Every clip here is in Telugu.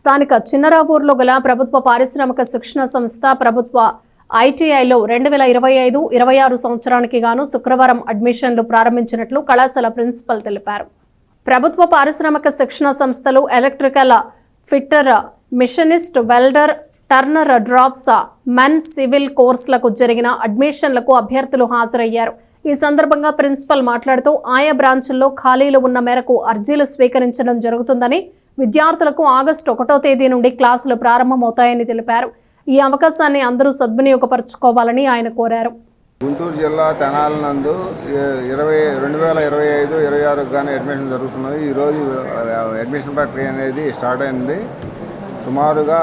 స్థానిక చిన్నరాపూర్లో గల ప్రభుత్వ పారిశ్రామిక శిక్షణ సంస్థ ప్రభుత్వ ఐటీఐలో రెండు వేల ఇరవై ఐదు ఇరవై ఆరు సంవత్సరానికి గాను శుక్రవారం అడ్మిషన్లు ప్రారంభించినట్లు కళాశాల ప్రిన్సిపల్ తెలిపారు. ప్రభుత్వ పారిశ్రామిక శిక్షణ సంస్థలు electrical fitter machinist welder turner draughtsmen civil కోర్సులకు జరిగిన అడ్మిషన్లకు అభ్యర్థులు హాజరయ్యారు. ఈ సందర్భంగా ప్రిన్సిపల్ మాట్లాడుతూ ఆయా బ్రాంచుల్లో ఖాళీలు ఉన్న మేరకు అర్జీలు స్వీకరించడం జరుగుతుందని విద్యార్థులకు ఆగస్టు ఒకటో తేదీ నుండి క్లాసులు ప్రారంభమవుతాయని తెలిపారు. ఈ అవకాశాన్ని అందరూ సద్వినియోగపరచుకోవాలని ఆయన కోరారు. గుంటూరు జిల్లా తెనాల నందు ఇరవై రెండు వేల ఇరవై ఐదు ఇరవై ఆరుకు కానీ అడ్మిషన్ జరుగుతున్నది. ఈరోజు అడ్మిషన్ ప్రక్రియ అనేది స్టార్ట్ అయింది. సుమారుగా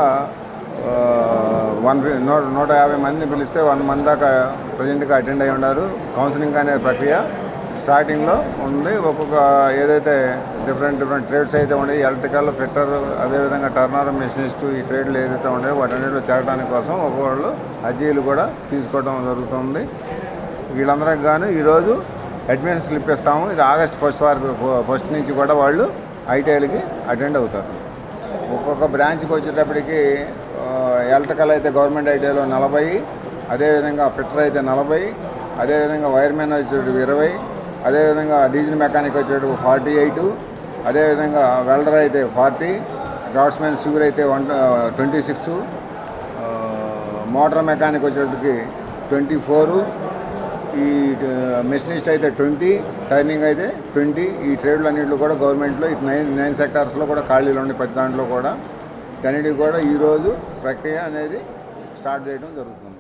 వన్ నూట నూట యాభై మందిని పిలిస్తే వన్ మంది దాకా ప్రజెంట్గా అటెండ్ అయి ఉన్నారు. కౌన్సిలింగ్ అనే ప్రక్రియ స్టార్టింగ్లో ఉంది. ఒక్కొక్క ఏదైతే డిఫరెంట్ డిఫరెంట్ ట్రేడ్స్ అయితే ఉన్నాయి ఎలక్ట్రికల్ ఫిట్టర్ అదేవిధంగా టర్నర్ మెషినిస్ట్ ఈ ట్రేడ్లు ఏదైతే ఉన్నాయో వాటన్నిటిలో చేరడానికి కోసం ఒక్కొక్కళ్ళు అర్జీలు కూడా తీసుకోవడం జరుగుతుంది. వీళ్ళందరికి గాను ఈరోజు అడ్మిషన్ స్లిప్ ఇస్తాము ఇది ఆగస్ట్ ఫస్ట్ వరకు ఫస్ట్ నుంచి కూడా వాళ్ళు ఐటీఐలకి అటెండ్ అవుతారు. ఒక్కొక్క బ్రాంచ్కి వచ్చేటప్పటికి ఎలక్ట్రికల్ అయితే గవర్నమెంట్ ఐటీలో నలభై అదేవిధంగా ఫిట్టర్ అయితే నలభై అదేవిధంగా వైర్మెన్ వచ్చేటప్పుడు ఇరవై అదేవిధంగా డీజిల్ మెకానిక్ వచ్చేటప్పుడు ఫార్టీ ఎయిట్ అదేవిధంగా వెల్డర్ అయితే ఫార్టీ డ్రాట్స్మెన్ సివిల్ అయితే one twenty six motor mechanic వచ్చేటప్పటికి ట్వంటీ ఫోరు మెషినిస్ట్ అయితే ట్వంటీ టర్నింగ్ అయితే ట్వంటీ. ఈ ట్రేడ్లు అన్నింటిలో కూడా గవర్నమెంట్లో ఈ నైన్ నైన్ సెక్టార్స్లో కూడా ఖాళీలు ఉన్నాయి ప్రతి దాంట్లో కూడా. వీటన్నిటికి కూడా ఈరోజు ప్రక్రియ అనేది స్టార్ట్ చేయడం జరుగుతుంది.